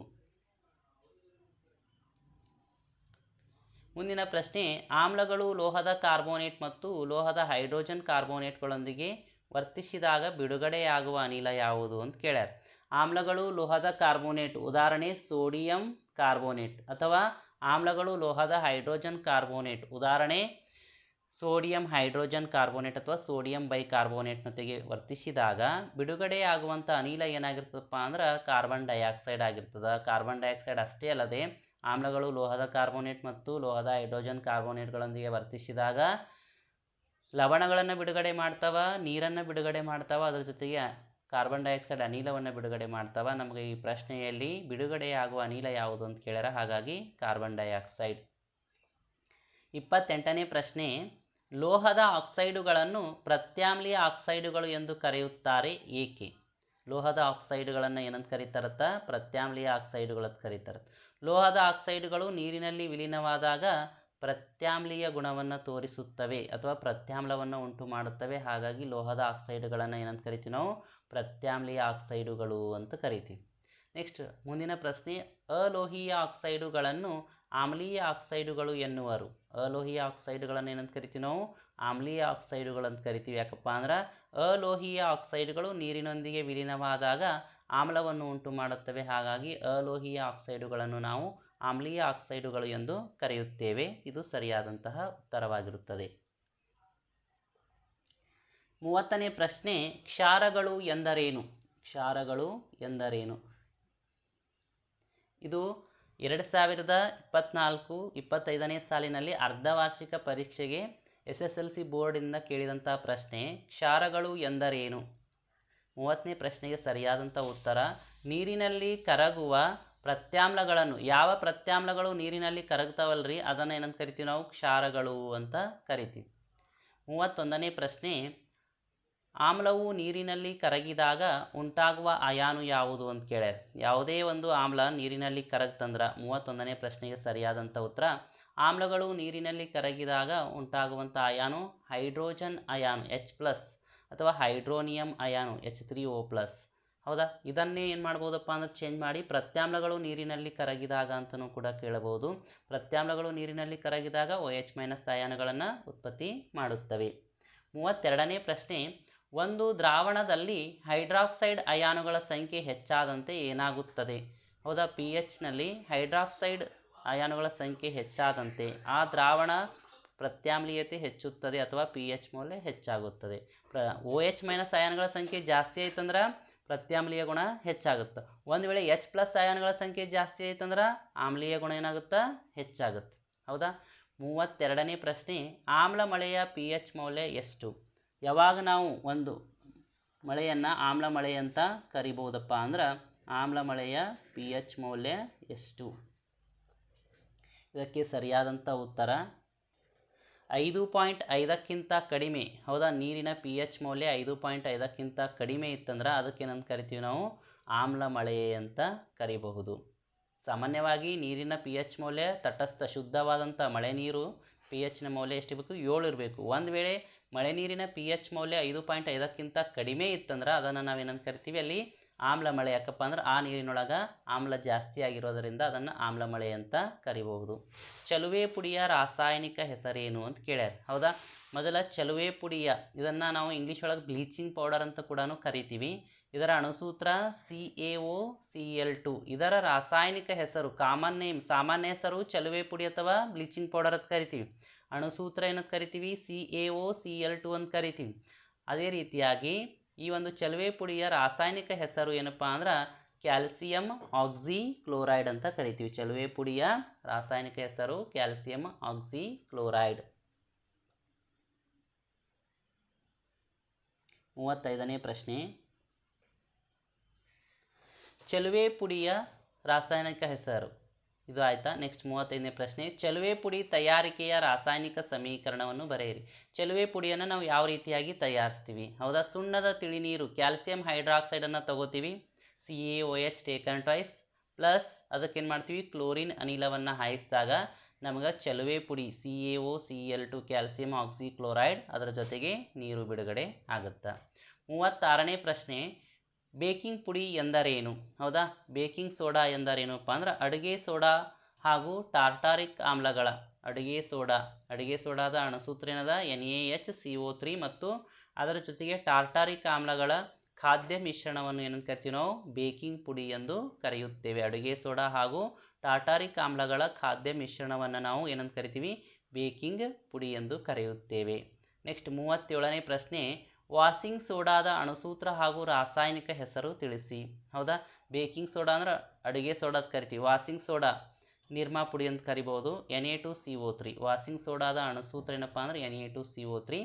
ಮುಂದಿನ ಪ್ರಶ್ನೆ, ಆಮ್ಲಗಳು ಲೋಹದ ಕಾರ್ಬೋನೇಟ್ ಮತ್ತು ಲೋಹದ ಹೈಡ್ರೋಜನ್ ಕಾರ್ಬೋನೇಟ್ಗಳೊಂದಿಗೆ ವರ್ತಿಸಿದಾಗ ಬಿಡುಗಡೆಯಾಗುವ ಅನಿಲ ಯಾವುದು ಅಂತ ಕೇಳ್ಯಾರ. ಆಮ್ಲಗಳು ಲೋಹದ ಕಾರ್ಬೋನೇಟ್, ಉದಾಹರಣೆ ಸೋಡಿಯಂ ಕಾರ್ಬೋನೇಟ್ ಅಥವಾ ಆಮ್ಲಗಳು ಲೋಹದ ಹೈಡ್ರೋಜನ್ ಕಾರ್ಬೋನೇಟ್, ಉದಾಹರಣೆ ಸೋಡಿಯಂ ಹೈಡ್ರೋಜನ್ ಕಾರ್ಬೋನೇಟ್ ಅಥವಾ ಸೋಡಿಯಂ ಬೈಕಾರ್ಬೋನೇಟ್ನೊಂದಿಗೆ ವರ್ತಿಸಿದಾಗ ಬಿಡುಗಡೆಯಾಗುವಂಥ ಅನಿಲ ಏನಾಗಿರ್ತದಪ್ಪ ಅಂದ್ರೆ ಕಾರ್ಬನ್ ಡೈಆಕ್ಸೈಡ್ ಆಗಿರ್ತದೆ. ಕಾರ್ಬನ್ ಡೈಆಕ್ಸೈಡ್ ಅಷ್ಟೇ ಅಲ್ಲದೆ ಆಮ್ಲಗಳು ಲೋಹದ ಕಾರ್ಬೋನೇಟ್ ಮತ್ತು ಲೋಹದ ಹೈಡ್ರೋಜನ್ ಕಾರ್ಬೋನೇಟ್ಗಳೊಂದಿಗೆ ವರ್ತಿಸಿದಾಗ ಲವಣಗಳನ್ನು ಬಿಡುಗಡೆ ಮಾಡ್ತಾವ, ನೀರನ್ನು ಬಿಡುಗಡೆ ಮಾಡ್ತಾವ, ಅದರ ಜೊತೆಗೆ ಕಾರ್ಬನ್ ಡೈಆಕ್ಸೈಡ್ ಅನಿಲವನ್ನು ಬಿಡುಗಡೆ ಮಾಡ್ತಾವ. ನಮಗೆ ಈ ಪ್ರಶ್ನೆಯಲ್ಲಿ ಬಿಡುಗಡೆಯಾಗುವ ಅನಿಲ ಯಾವುದು ಅಂತ ಕೇಳ್ಯಾರ. ಹಾಗಾಗಿ ಕಾರ್ಬನ್ ಡೈಆಕ್ಸೈಡ್. ಇಪ್ಪತ್ತೆಂಟನೇ ಪ್ರಶ್ನೆ, ಲೋಹದ ಆಕ್ಸೈಡುಗಳನ್ನು ಪ್ರತ್ಯಾಮ್ಲೀಯ ಆಕ್ಸೈಡುಗಳು ಎಂದು ಕರೆಯುತ್ತಾರೆ ಏಕೆ? ಲೋಹದ ಆಕ್ಸೈಡುಗಳನ್ನು ಏನಂತ ಕರೀತಾರತ್ತ? ಪ್ರತ್ಯಾಮ್ಲೀಯ ಆಕ್ಸೈಡುಗಳು ಅಂತ ಕರೀತಾರೆ ಲೋಹದ ಆಕ್ಸೈಡುಗಳು ನೀರಿನಲ್ಲಿ ವಿಲೀನವಾದಾಗ ಪ್ರತ್ಯಾಮ್ಲೀಯ ಗುಣವನ್ನು ತೋರಿಸುತ್ತವೆ ಅಥವಾ ಪ್ರತ್ಯಾಮ್ಲವನ್ನು ಉಂಟು ಮಾಡುತ್ತವೆ ಹಾಗಾಗಿ ಲೋಹದ ಆಕ್ಸೈಡುಗಳನ್ನು ಏನಂತ ಕರಿತೀವಿ ನಾವು? ಪ್ರತ್ಯಾಮ್ಲೀಯ ಆಕ್ಸೈಡುಗಳು ಅಂತ ಕರಿತೀವಿ. ನೆಕ್ಸ್ಟ್ ಮುಂದಿನ ಪ್ರಶ್ನೆ, ಅಲೋಹೀಯ ಆಕ್ಸೈಡುಗಳನ್ನು ಆಮ್ಲೀಯ ಆಕ್ಸೈಡುಗಳು ಎನ್ನುವರು. ಅಲೋಹೀಯ ಆಕ್ಸೈಡುಗಳನ್ನು ಏನಂತ ಕರಿತೀವಿ ನಾವು? ಆಮ್ಲೀಯ ಆಕ್ಸೈಡುಗಳು ಅಂತ ಕರಿತೀವಿ. ಯಾಕಪ್ಪ ಅಂದ್ರೆ ಅಲೋಹೀಯ ಆಕ್ಸೈಡುಗಳು ನೀರಿನೊಂದಿಗೆ ವಿಲೀನವಾದಾಗ ಆಮ್ಲವನ್ನು ಉಂಟು ಮಾಡುತ್ತವೆ. ಹಾಗಾಗಿ ಅಲೋಹೀಯ ಆಕ್ಸೈಡುಗಳನ್ನು ನಾವು ಆಮ್ಲೀಯ ಆಕ್ಸೈಡುಗಳು ಎಂದು ಕರೆಯುತ್ತೇವೆ. ಇದು ಸರಿಯಾದಂತಹ ಉತ್ತರವಾಗಿರುತ್ತದೆ. ಮೂವತ್ತನೇ ಪ್ರಶ್ನೆ, ಕ್ಷಾರಗಳು ಎಂದರೇನು? ಕ್ಷಾರಗಳು ಎಂದರೇನು? ಇದು ಎರಡು ಸಾವಿರದ ಇಪ್ಪತ್ತ್ನಾಲ್ಕು ಇಪ್ಪತ್ತೈದನೇ ಸಾಲಿನಲ್ಲಿ ಅರ್ಧವಾರ್ಷಿಕ ಪರೀಕ್ಷೆಗೆ ಎಸ್ ಎಸ್ ಎಲ್ ಸಿ ಬೋರ್ಡಿಂದ ಕೇಳಿದಂಥ ಪ್ರಶ್ನೆ, ಕ್ಷಾರಗಳು ಎಂದರೇನು? ಮೂವತ್ತನೇ ಪ್ರಶ್ನೆಗೆ ಸರಿಯಾದಂಥ ಉತ್ತರ, ನೀರಿನಲ್ಲಿ ಕರಗುವ ಪ್ರತ್ಯಾಮ್ಲಗಳನ್ನು, ಯಾವ ಪ್ರತ್ಯಾಮ್ಲಗಳು ನೀರಿನಲ್ಲಿ ಕರಗ್ತಾವಲ್ರಿ? ಅದನ್ನು ಏನಂತ ಕರಿತೀವಿ ನಾವು? ಕ್ಷಾರಗಳು ಅಂತ ಕರಿತೀವಿ. ಮೂವತ್ತೊಂದನೇ ಪ್ರಶ್ನೆ ಆಮ್ಲವು ನೀರಿನಲ್ಲಿ ಕರಗಿದಾಗ ಉಂಟಾಗುವ ಅಯಾನು ಯಾವುದು ಅಂತ ಕೇಳ್ಯಾರ ಯಾವುದೇ ಒಂದು ಆಮ್ಲ ನೀರಿನಲ್ಲಿ ಕರಗ್ತಂದ್ರೆ ಮೂವತ್ತೊಂದನೇ ಪ್ರಶ್ನೆಗೆ ಸರಿಯಾದಂಥ ಉತ್ತರ, ಆಮ್ಲಗಳು ನೀರಿನಲ್ಲಿ ಕರಗಿದಾಗ ಉಂಟಾಗುವಂಥ ion hydrogen ion, H plus ಅಥವಾ hydronium ion, H three O plus. ಹೌದಾ? ಇದನ್ನೇ ಏನು ಮಾಡ್ಬೋದಪ್ಪ ಅಂದ್ರೆ ಚೇಂಜ್ ಮಾಡಿ ಪ್ರತ್ಯಾಮ್ಲಗಳು ನೀರಿನಲ್ಲಿ ಕರಗಿದಾಗ ಅಂತಲೂ ಕೂಡ ಕೇಳಬಹುದು. ಪ್ರತ್ಯಾಮ್ಲಗಳು ನೀರಿನಲ್ಲಿ ಕರಗಿದಾಗ ಒ ಎಚ್ ಮೈನಸ್ ಅಯಾನುಗಳನ್ನು ಉತ್ಪತ್ತಿ ಮಾಡುತ್ತವೆ. ಮೂವತ್ತೆರಡನೇ ಪ್ರಶ್ನೆ ಒಂದು ದ್ರಾವಣದಲ್ಲಿ ಹೈಡ್ರಾಕ್ಸೈಡ್ ಅಯಾನುಗಳ ಸಂಖ್ಯೆ ಹೆಚ್ಚಾದಂತೆ ಏನಾಗುತ್ತದೆ? ಹೌದಾ? ಪಿ ಎಚ್ನಲ್ಲಿ ಹೈಡ್ರಾಕ್ಸೈಡ್ ಅಯಾನುಗಳ ಸಂಖ್ಯೆ ಹೆಚ್ಚಾದಂತೆ ಆ ದ್ರಾವಣ ಪ್ರತ್ಯಾಮ್ಲೀಯತೆ ಹೆಚ್ಚುತ್ತದೆ ಅಥವಾ ಪಿ ಎಚ್ ಮೌಲ್ಯ ಹೆಚ್ಚಾಗುತ್ತದೆ. ಪ್ರ ಓ ಎಚ್ ಮೈನಸ್ ಅಯಾನುಗಳ ಸಂಖ್ಯೆ ಜಾಸ್ತಿ ಆಯ್ತಂದ್ರೆ ಪ್ರತ್ಯಾಮ್ಲೀಯ ಗುಣ ಹೆಚ್ಚಾಗುತ್ತೆ. ಒಂದು ವೇಳೆ ಎಚ್ ಪ್ಲಸ್ ಅಯಾನುಗಳ ಸಂಖ್ಯೆ ಜಾಸ್ತಿ ಆಯ್ತಂದ್ರೆ ಆಮ್ಲೀಯ ಗುಣ ಏನಾಗುತ್ತೆ? ಹೆಚ್ಚಾಗುತ್ತೆ. ಹೌದಾ? ಮೂವತ್ತೆರಡನೇ ಪ್ರಶ್ನೆ ಆಮ್ಲ ಮಳೆಯ ಪಿ ಎಚ್ ಮೌಲ್ಯ ಎಷ್ಟು? ಯಾವಾಗ ನಾವು ಒಂದು ಮಳೆಯನ್ನು ಆಮ್ಲ ಮಳೆ ಅಂತ ಕರಿಬೋದಪ್ಪ ಅಂದ್ರೆ ಆಮ್ಲ ಮಳೆಯ ಪಿ ಎಚ್ ಮೌಲ್ಯ ಎಷ್ಟು? ಇದಕ್ಕೆ ಸರಿಯಾದಂಥ ಉತ್ತರ, ಐದು ಪಾಯಿಂಟ್ ಐದಕ್ಕಿಂತ ಕಡಿಮೆ. ಹೌದಾ? ನೀರಿನ ಪಿ ಎಚ್ ಮೌಲ್ಯ ಐದು ಪಾಯಿಂಟ್ ಐದಕ್ಕಿಂತ ಕಡಿಮೆ ಇತ್ತಂದ್ರೆ ಅದಕ್ಕೆ ಏನಂತ ಕರಿತೀವಿ ನಾವು? ಆಮ್ಲ ಮಳೆ ಅಂತ ಕರಿಬಹುದು. ಸಾಮಾನ್ಯವಾಗಿ ನೀರಿನ ಪಿ ಎಚ್ ಮೌಲ್ಯ ತಟಸ್ಥ ಶುದ್ಧವಾದಂಥ ಮಳೆ ನೀರು ಪಿ ಎಚ್ನ ಮೌಲ್ಯ ಎಷ್ಟಿರಬೇಕು? ಏಳು ಇರಬೇಕು. ಒಂದು ವೇಳೆ ಮಳೆ ನೀರಿನ ಪಿ ಎಚ್ ಮೌಲ್ಯ ಐದು ಪಾಯಿಂಟ್ ಐದಕ್ಕಿಂತ ಕಡಿಮೆ ಇತ್ತಂದ್ರೆ ಅದನ್ನು ನಾವೇನಂತ ಕರಿತೀವಿ ಅಲ್ಲಿ ಆಮ್ಲ ಮಳೆ. ಯಾಕಪ್ಪ ಅಂದ್ರೆ ಆ ನೀರಿನೊಳಗೆ ಆಮ್ಲ ಜಾಸ್ತಿ ಆಗಿರೋದರಿಂದ ಅದನ್ನು ಆಮ್ಲ ಮಳೆ ಅಂತ ಕರಿಬಹುದು. ಚಲುವೆ ಪುಡಿಯ ರಾಸಾಯನಿಕ ಹೆಸರೇನು ಅಂತ ಕೇಳ್ಯಾರ. ಹೌದಾ? ಮೊದಲ ಚಲುವೆ ಪುಡಿಯ ಇದನ್ನು ನಾವು ಇಂಗ್ಲೀಷ್ ಒಳಗೆ ಬ್ಲೀಚಿಂಗ್ ಪೌಡರ್ ಅಂತ ಕೂಡ ಕರಿತೀವಿ. ಇದರ ಅಣುಸೂತ್ರ C A O C L two ಇದರ ರಾಸಾಯನಿಕ ಹೆಸರು, ಕಾಮನ್ ನೇಮ್, ಸಾಮಾನ್ಯ ಹೆಸರು ಚಲುವೆ ಪುಡಿ ಅಥವಾ ಬ್ಲೀಚಿಂಗ್ ಪೌಡರ್ ಅಂತ ಕರಿತೀವಿ. ಅಣುಸೂತ್ರ ಏನಂತ ಕರಿತೀವಿ? C A O C L two ಅಂತ ಕರಿತೀವಿ. ಅದೇ ರೀತಿಯಾಗಿ ಈ ಒಂದು ಚಲುವೆ ಪುಡಿಯ ರಾಸಾಯನಿಕ ಹೆಸರು ಏನಪ್ಪ ಅಂದ್ರೆ ಕ್ಯಾಲ್ಸಿಯಂ ಆಕ್ಸಿ ಕ್ಲೋರೈಡ್ ಅಂತ ಕರಿತೀವಿ. ಚಲುವೆ ಪುಡಿಯ ರಾಸಾಯನಿಕ ಹೆಸರು ಕ್ಯಾಲ್ಸಿಯಂ ಆಕ್ಸಿ ಕ್ಲೋರೈಡ್ ಮೂವತ್ತೈದನೇ ಪ್ರಶ್ನೆ. ಚಲುವೆ ಪುಡಿಯ ರಾಸಾಯನಿಕ ಹೆಸರು. ಇದು ಆಯಿತಾ? ನೆಕ್ಸ್ಟ್ ಮೂವತ್ತೈದನೇ ಪ್ರಶ್ನೆ. ಚಲುವೆ ಪುಡಿ ತಯಾರಿಕೆಯ ರಾಸಾಯನಿಕ ಸಮೀಕರಣವನ್ನು ಬರೆಯಿರಿ. ಚಲುವೆ ಪುಡಿಯನ್ನು ನಾವು ಯಾವ ರೀತಿಯಾಗಿ ತಯಾರಿಸ್ತೀವಿ? ಹೌದಾ? ಸುಣ್ಣದ ತಿಳಿನೀರು, ಕ್ಯಾಲ್ಸಿಯಂ ಹೈಡ್ರಾಕ್ಸೈಡನ್ನು ತಗೋತೀವಿ. C A O H taken twice plus ಅದಕ್ಕೇನು ಮಾಡ್ತೀವಿ ಕ್ಲೋರಿನ್ ಅನಿಲವನ್ನು ಹಾಯಿಸಿದಾಗ ನಮಗೆ ಚಲುವೆ ಪುಡಿ C A O C L two calcium oxychloride ಅದರ ಜೊತೆಗೆ ನೀರು ಬಿಡುಗಡೆ ಆಗುತ್ತೆ? ಮೂವತ್ತಾರನೇ ಪ್ರಶ್ನೆ. ಬೇಕಿಂಗ್ ಪುಡಿ ಎಂದರೇನು? ಹೌದಾ? ಬೇಕಿಂಗ್ ಸೋಡಾ ಎಂದರೇನಪ್ಪ ಅಂದ್ರೆ ಅಡುಗೆ ಸೋಡಾ ಹಾಗೂ ಟಾರ್ಟಾರಿಕ್ ಆಮ್ಲಗಳ. ಅಡುಗೆ ಸೋಡಾ. ಅಡುಗೆ ಸೋಡಾದ ಅಣಸೂತ್ರ ಏನದ? N A H C O three ಮತ್ತು ಅದರ ಜೊತೆಗೆ ಟಾರ್ಟಾರಿಕ್ ಆಮ್ಲಗಳ ಖಾದ್ಯ ಮಿಶ್ರಣವನ್ನು ಏನಂತ ಕರಿತೀವಿ ನಾವು? ಬೇಕಿಂಗ್ ಪುಡಿ ಎಂದು ಕರೆಯುತ್ತೇವೆ. ಅಡುಗೆ ಸೋಡಾ ಹಾಗೂ ಟಾರ್ಟಾರಿಕ್ ಆಮ್ಲಗಳ ಖಾದ್ಯ ಮಿಶ್ರಣವನ್ನು ನಾವು ಏನಂತ ಕರಿತೀವಿ? ಬೇಕಿಂಗ್ ಪುಡಿ ಎಂದು ಕರೆಯುತ್ತೇವೆ. ನೆಕ್ಸ್ಟ್ ಮೂವತ್ತೇಳನೇ ಪ್ರಶ್ನೆ. ವಾಷಿಂಗ್ ಸೋಡಾದ ಅಣುಸೂತ್ರ ಹಾಗೂ ರಾಸಾಯನಿಕ ಹೆಸರು ತಿಳಿಸಿ. ಹೌದಾ? ಬೇಕಿಂಗ್ ಸೋಡಾ ಅಂದ್ರೆ ಅಡುಗೆ ಸೋಡಾ ಅಂತ ಕರಿತೀವಿ. ವಾಸಿಂಗ್ ಸೋಡಾ, ನಿರ್ಮಾ ಪುಡಿ ಅಂತ ಕರಿಬೋದು. N A two C O three washing ಸೋಡಾದ ಅಣುಸೂತ್ರ ಏನಪ್ಪ ಅಂದ್ರೆ N A two C O three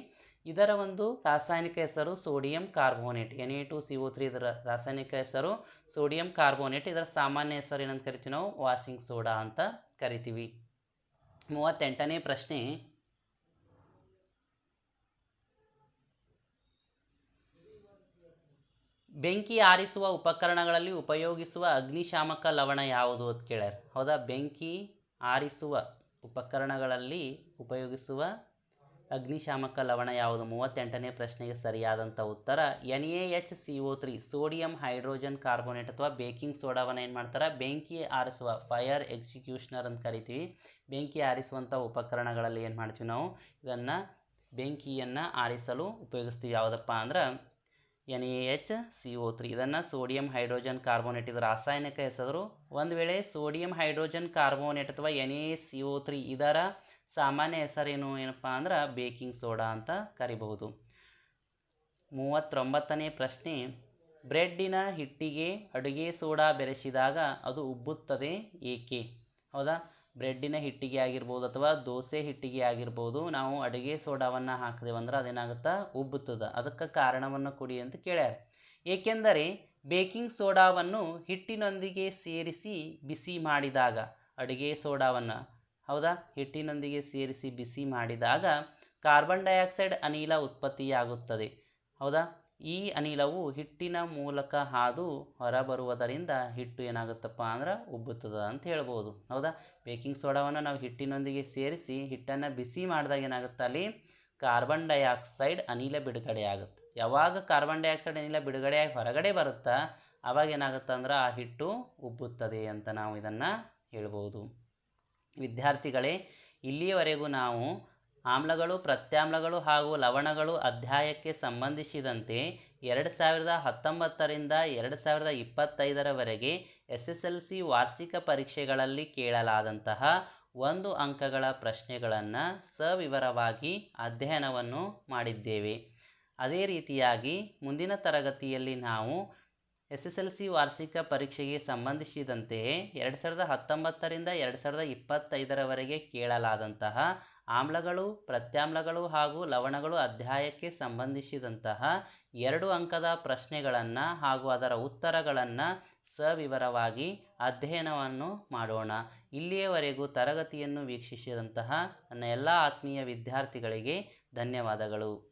ಇದರ ಒಂದು ರಾಸಾಯನಿಕ ಹೆಸರು sodium carbonate. N A two C O three ಇದರ ರಾಸಾಯನಿಕ ಹೆಸರು ಸೋಡಿಯಂ ಕಾರ್ಬೋನೇಟ್. ಇದರ ಸಾಮಾನ್ಯ ಹೆಸರು ಏನಂತ ಕರಿತೀವಿ ನಾವು? ವಾಸಿಂಗ್ ಸೋಡಾ ಅಂತ ಕರಿತೀವಿ. ಮೂವತ್ತೆಂಟನೇ ಪ್ರಶ್ನೆ. ಬೆಂಕಿ ಆರಿಸುವ ಉಪಕರಣಗಳಲ್ಲಿ ಉಪಯೋಗಿಸುವ ಅಗ್ನಿಶಾಮಕ ಲವಣ ಯಾವುದು ಅಂತ ಕೇಳ್ಯಾರ? ಹೌದಾ? ಬೆಂಕಿ ಆರಿಸುವ ಉಪಕರಣಗಳಲ್ಲಿ ಉಪಯೋಗಿಸುವ ಅಗ್ನಿಶಾಮಕ ಲವಣ ಯಾವುದು? ಮೂವತ್ತೆಂಟನೇ ಪ್ರಶ್ನೆಗೆ ಸರಿಯಾದಂಥ ಉತ್ತರ, N A H C O three, sodium hydrogen carbonate ಅಥವಾ ಬೇಕಿಂಗ್ ಸೋಡಾವನ್ನು ಏನು ಮಾಡ್ತಾರೆ? ಬೆಂಕಿ ಆರಿಸುವ ಫೈರ್ ಎಕ್ಸಿಕ್ಯೂಷನರ್ ಅಂತ ಕರಿತೀವಿ. ಬೆಂಕಿ ಆರಿಸುವಂಥ ಉಪಕರಣಗಳಲ್ಲಿ ಏನು ಮಾಡ್ತೀವಿ ನಾವು? ಇದನ್ನು ಬೆಂಕಿಯನ್ನು ಆರಿಸಲು ಉಪಯೋಗಿಸ್ತೀವಿ. ಯಾವುದಪ್ಪ ಅಂದ್ರೆ N A H C O three. ಇದನ್ನು ಸೋಡಿಯಂ ಹೈಡ್ರೋಜನ್ ಕಾರ್ಬೋನೇಟ್ ಇದು ರಾಸಾಯನಿಕ ಹೆಸರು ಒಂದು ವೇಳೆ ಸೋಡಿಯಂ ಹೈಡ್ರೋಜನ್ ಕಾರ್ಬೋನೇಟ್ ಅಥವಾ N A C O three ಇದರ ಸಾಮಾನ್ಯ ಹೆಸರೇನು ಏನಪ್ಪ ಅಂದ್ರೆ ಬೇಕಿಂಗ್ ಸೋಡಾ ಅಂತ ಕರಿಬಹುದು. ಮೂವತ್ತೊಂಬತ್ತನೇ ಪ್ರಶ್ನೆ, ಬ್ರೆಡ್ಡಿನ ಹಿಟ್ಟಿಗೆ ಅಡುಗೆ ಸೋಡಾ ಬೆರೆಸಿದಾಗ ಅದು ಉಬ್ಬುತ್ತದೆ ಏಕೆ? ಹೌದಾ? ಬ್ರೆಡ್ಡಿನ ಹಿಟ್ಟಿಗೆ ಆಗಿರ್ಬೋದು ಅಥವಾ ದೋಸೆ ಹಿಟ್ಟಿಗೆ ಆಗಿರ್ಬೋದು ನಾವು ಅಡುಗೆ ಸೋಡಾವನ್ನು ಹಾಕಿದೆವು ಅಂದ್ರೆ ಅದೇನಾಗುತ್ತೆ? ಉಬ್ಬುತ್ತದೆ. ಅದಕ್ಕೆ ಕಾರಣವನ್ನು ಕೊಡಿ ಅಂತ ಕೇಳ್ಯಾರ. ಏಕೆಂದರೆ ಬೇಕಿಂಗ್ ಸೋಡಾವನ್ನು ಹಿಟ್ಟಿನೊಂದಿಗೆ ಸೇರಿಸಿ ಬಿಸಿ ಮಾಡಿದಾಗ, ಅಡುಗೆ ಸೋಡಾವನ್ನು, ಹೌದಾ? ಹಿಟ್ಟಿನೊಂದಿಗೆ ಸೇರಿಸಿ ಬಿಸಿ ಮಾಡಿದಾಗ ಕಾರ್ಬನ್ ಡೈಆಕ್ಸೈಡ್ ಅನಿಲ ಉತ್ಪತ್ತಿಯಾಗುತ್ತದೆ. ಹೌದಾ? ಈ ಅನಿಲವು ಹಿಟ್ಟಿನ ಮೂಲಕ ಹಾದು ಹೊರಬರುವುದರಿಂದ ಹಿಟ್ಟು ಏನಾಗುತ್ತಪ್ಪ ಅಂದ್ರೆ ಉಬ್ಬುತ್ತದೆ ಅಂತ ಹೇಳ್ಬೋದು. ಹೌದಾ? ಬೇಕಿಂಗ್ ಸೋಡಾವನ್ನು ನಾವು ಹಿಟ್ಟಿನೊಂದಿಗೆ ಸೇರಿಸಿ ಹಿಟ್ಟನ್ನು ಬಿಸಿ ಮಾಡಿದಾಗ ಏನಾಗುತ್ತೆ ಅಲ್ಲಿ? ಕಾರ್ಬನ್ ಡೈಆಕ್ಸೈಡ್ ಅನಿಲ ಬಿಡುಗಡೆ ಆಗುತ್ತೆ. ಯಾವಾಗ ಕಾರ್ಬನ್ ಡೈಆಕ್ಸೈಡ್ ಅನಿಲ ಬಿಡುಗಡೆಯಾಗಿ ಹೊರಗಡೆ ಬರುತ್ತಾ ಆವಾಗ ಏನಾಗುತ್ತೆ ಅಂದ್ರೆ ಆ ಹಿಟ್ಟು ಉಬ್ಬುತ್ತದೆ ಅಂತ ನಾವು ಇದನ್ನು ಹೇಳ್ಬೋದು. ವಿದ್ಯಾರ್ಥಿಗಳೇ, ಇಲ್ಲಿಯವರೆಗೂ ನಾವು ಆಮ್ಲಗಳು, ಪ್ರತ್ಯಾಮ್ಲಗಳು ಹಾಗೂ ಲವಣಗಳು ಅಧ್ಯಾಯಕ್ಕೆ ಸಂಬಂಧಿಸಿದಂತೆ ಎರಡು ಸಾವಿರದ ಹತ್ತೊಂಬತ್ತರಿಂದ ಎರಡು ಸಾವಿರದ ಇಪ್ಪತ್ತೈದರವರೆಗೆ ಎಸ್ ಎಸ್ ಎಲ್ ಸಿ ವಾರ್ಷಿಕ ಪರೀಕ್ಷೆಗಳಲ್ಲಿ ಕೇಳಲಾದಂತಹ ಒಂದು ಅಂಕಗಳ ಪ್ರಶ್ನೆಗಳನ್ನು ಸವಿವರವಾಗಿ ಅಧ್ಯಯನವನ್ನು ಮಾಡಿದ್ದೇವೆ. ಅದೇ ರೀತಿಯಾಗಿ ಮುಂದಿನ ತರಗತಿಯಲ್ಲಿ ನಾವು ಎಸ್ ಎಸ್ ಎಲ್ ಸಿ ವಾರ್ಷಿಕ ಪರೀಕ್ಷೆಗೆ ಸಂಬಂಧಿಸಿದಂತೆಯೇ ಎರಡು ಸಾವಿರದ ಹತ್ತೊಂಬತ್ತರಿಂದ ಎರಡು ಸಾವಿರದ ಇಪ್ಪತ್ತೈದರವರೆಗೆ ಕೇಳಲಾದಂತಹ ಆಮ್ಲಗಳು, ಪ್ರತ್ಯಾಮ್ಲಗಳು ಹಾಗೂ ಲವಣಗಳು ಅಧ್ಯಾಯಕ್ಕೆ ಸಂಬಂಧಿಸಿದಂತಹ ಎರಡು ಅಂಕದ ಪ್ರಶ್ನೆಗಳನ್ನು ಹಾಗೂ ಅದರ ಉತ್ತರಗಳನ್ನು ಸವಿವರವಾಗಿ ಅಧ್ಯಯನವನ್ನು ಮಾಡೋಣ. ಇಲ್ಲಿಯವರೆಗೂ ತರಗತಿಯನ್ನು ವೀಕ್ಷಿಸಿದಂತಹ ನನ್ನ ಎಲ್ಲ ಆತ್ಮೀಯ ವಿದ್ಯಾರ್ಥಿಗಳಿಗೆ ಧನ್ಯವಾದಗಳು.